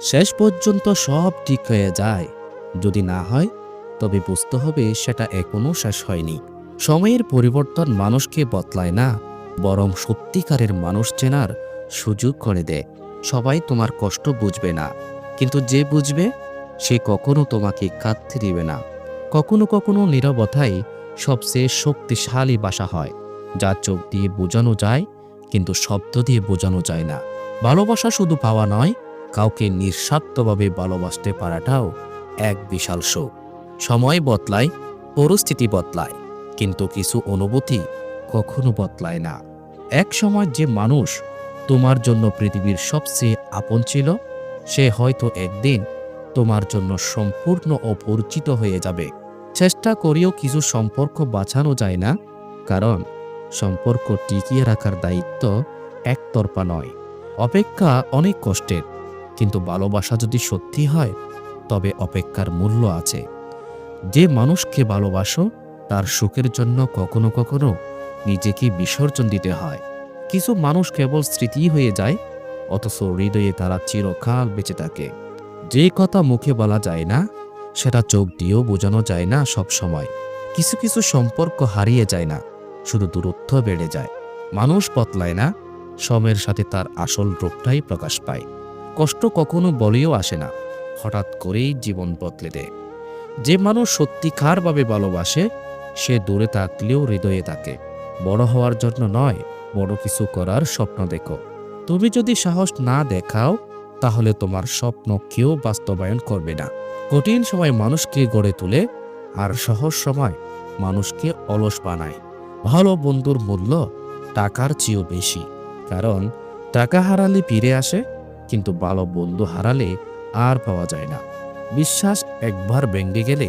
শেষ পর্যন্ত সব ঠিক হয়ে যায়। যদি না হয়, তবে বুঝতে হবে সেটা এখনও শেষ হয়নি। সময়ের পরিবর্তন মানুষকে বদলায় না, বরং সত্যিকারের মানুষ চেনার সুযোগ করে দেয়। সবাই তোমার কষ্ট বুঝবে না, কিন্তু যে বুঝবে, সে কখনো তোমাকে কাঁদতে দিবে না। কখনো কখনো নীরবতাই সবচেয়ে শক্তিশালী বাসা হয়, যা চোখ দিয়ে বোঝানো যায়, কিন্তু শব্দ দিয়ে বোঝানো যায় না। ভালোবাসা শুধু পাওয়া নয় কাউকে নিঃস্বার্থভাবে ভালোবাসতে পারাটাও এক বিশাল শোক। সময় বদলায়, পরিস্থিতি বদলায়, কিন্তু কিছু অনুভূতি কখনো বদলায় না। এক সময় যে মানুষ তোমার জন্য পৃথিবীর সবচেয়ে আপন ছিল, সে হয়তো একদিন তোমার জন্য সম্পূর্ণ অপরিচিত হয়ে যাবে। চেষ্টা করেও কিছু সম্পর্ক বাঁচানো যায় না, কারণ সম্পর্ক টিকিয়ে রাখার দায়িত্ব একতরফা নয়। অপেক্ষা অনেক কষ্টের। কিন্তু ভালোবাসা যদি সত্যি হয়, তবে অপেক্ষার মূল্য আছে। যে মানুষকে ভালোবাসো, তার সুখের জন্য কখনো কখনো নিজেকে বিসর্জন দিতে হয়। কিছু মানুষ কেবল স্মৃতি হয়ে যায়, অথচ হৃদয়ে তারা চিরকাল বেঁচে থাকে। যে কথা মুখে বলা যায় না, সেটা চোখ দিয়েও বোঝানো যায় না সব সময় কিছু কিছু সম্পর্ক হারিয়ে যায় না, শুধু দূরত্ব বেড়ে যায়। মানুষ বদলায় না সময়ের সাথে তার আসল রূপটাই প্রকাশ পায়। কষ্ট কখনো বলেও আসে না। হঠাৎ করেই জীবন বদলে দেয়। যে মানুষ সত্যিকারভাবে ভালোবাসে, সে দূরে থাকলেও হৃদয়ে থাকে। বড় হওয়ার জন্য নয়, বড় কিছু করার স্বপ্ন দেখো। তুমি যদি সাহস না দেখাও, তাহলে তোমার স্বপ্ন কেউ বাস্তবায়ন করবে না। কঠিন সময় মানুষকে গড়ে তোলে আর সহজ সময় মানুষকে অলস বানায়। ভালো বন্ধুর মূল্য টাকার চেয়েও বেশি। কারণ টাকা হারালে ফিরে আসে কিন্তু ভালো বন্ধু হারালে আর পাওয়া যায় না। বিশ্বাস একবার ভেঙে গেলে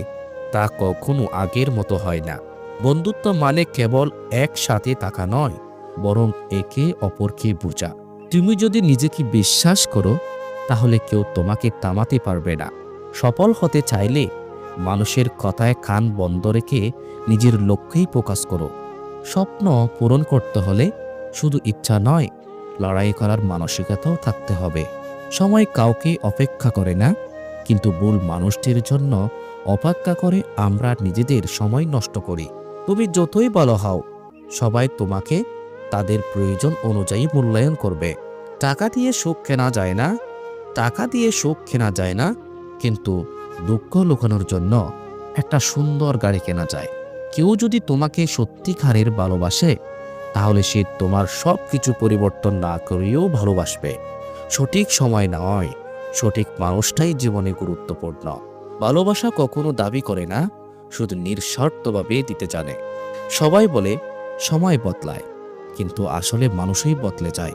তা কখনো আগের মতো হয় না। বন্ধুত্ব মানে কেবল একসাথে থাকা নয়, বরং একে অপরকে বোঝা। তুমি যদি নিজেকে বিশ্বাস করো, তাহলে কেউ তোমাকে থামাতে পারবে না। সফল হতে চাইলে মানুষের কথায় কান বন্ধ রেখে নিজের লক্ষ্যেই প্রকাশ করো। স্বপ্ন পূরণ করতে হলে শুধু ইচ্ছা নয় লড়াই করার মানসিকতাও থাকতে হবে। সময় কাউকে অপেক্ষা করে না, কিন্তু ভুল মানুষটির জন্য অপেক্ষা করে আমরা নিজেদের সময় নষ্ট করি। তুমি যতই ভালো হও, সবাই তোমাকে তাদের প্রয়োজন অনুযায়ী মূল্যায়ন করবে। টাকা দিয়ে সুখ কেনা যায় না, টাকা দিয়ে সুখ কেনা যায় না, কিন্তু দুঃখ লুকানোর জন্য একটা সুন্দর গাড়ি কেনা যায়। কেউ যদি তোমাকে সত্যিকারের ভালোবাসে তাহলে সে তোমার সব কিছু পরিবর্তন না করেও ভালোবাসবে। সঠিক সময় নয়। সঠিক মানুষটাই জীবনে গুরুত্বপূর্ণ। ভালোবাসা কখনো দাবি করে না, শুধু নিঃস্বার্থভাবে দিতে জানে। সবাই বলে, সময় বদলায়। কিন্তু আসলে মানুষই বদলে যায়।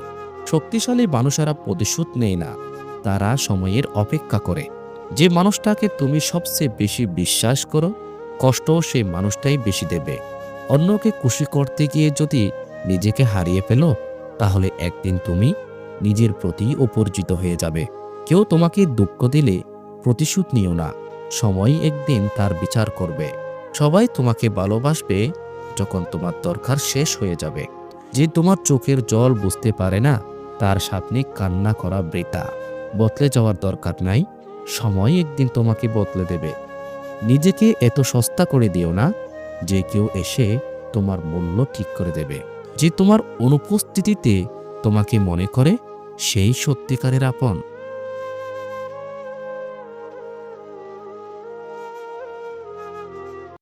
শক্তিশালী মানুষেরা প্রতিশোধ নেয় না। তারা সময়ের অপেক্ষা করে। যে মানুষটাকে তুমি সবচেয়ে বেশি বিশ্বাস করো কষ্ট সেই মানুষটাই বেশি দেবে। অন্যকে খুশি করতে গিয়ে যদি নিজেকে হারিয়ে ফেলো, তাহলে একদিন তুমি নিজের প্রতি অপরিচিত হয়ে যাবে। কেউ তোমাকে দুঃখ দিলে প্রতিশোধ নিও না। সময় একদিন তার বিচার করবে। সবাই তোমাকে ভালোবাসবে যখন তোমার দরকার শেষ হয়ে যাবে। যে তোমার চোখের জল বুঝতে পারে না, তার সামনে কান্না করা বৃতা বদলে যাওয়ার দরকার নাই। সময় একদিন তোমাকে বদলে দেবে। নিজেকে এত সস্তা করে দিও না যে কেউ এসে তোমার মূল্য ঠিক করে দেবে। যে তোমার অনুপস্থিতিতে তোমাকে মনে করে সেই সত্যিকারের আপন।